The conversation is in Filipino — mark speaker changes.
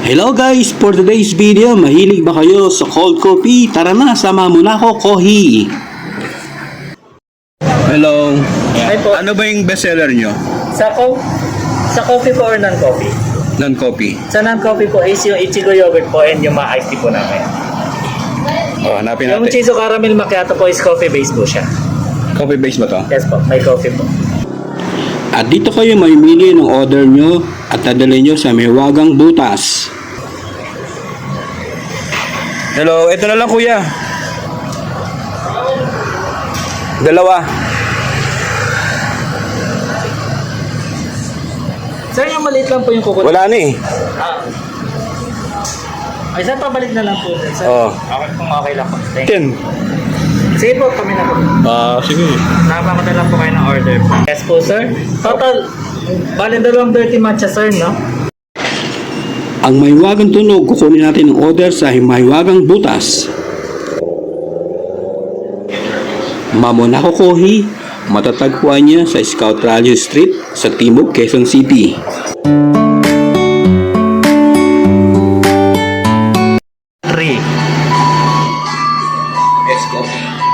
Speaker 1: Hello guys! For today's video, mahilig ba kayo sa cold coffee? Tara na, sama mo na ako, Kohi! Hello!
Speaker 2: Hi po.
Speaker 1: Ano ba yung bestseller nyo?
Speaker 2: Sa co- sa coffee po or non-coffee?
Speaker 1: Non-coffee.
Speaker 2: Sa non-coffee po is yung Ichigo yogurt po and yung mga iced tea po namin.
Speaker 1: Oh, hanapin
Speaker 2: Yung
Speaker 1: natin.
Speaker 2: Chizo caramel macchiato po is coffee based po siya.
Speaker 1: Coffee base ba to?
Speaker 2: Yes po, may coffee po.
Speaker 1: At dito kayo mamimili ng order nyo at dadalhin nyo sa Mewagang Butas. Hello, ito na lang kuya. Dalawa.
Speaker 2: Sir, yung maliit lang po yung kukunin.
Speaker 1: Wala na eh.
Speaker 2: Ah. Ay, sir, pabalik na lang po. Sir.
Speaker 1: Oo.
Speaker 2: Okay kung okay lang po. Thank you.
Speaker 1: Ten.
Speaker 2: Sige po, kami na po.
Speaker 1: Ah, sige.
Speaker 2: Napapadala po kayo ng order. Yes po, sir. Total, bali dalawang dirty matcha, sir, no?
Speaker 1: Ang mahiwagang tunog, kukunin natin ng order sa mahiwagang butas. Mamonako Kohi, matatagpuan niya sa Scout Radio Street sa Timog, Quezon City. Three. Escobar.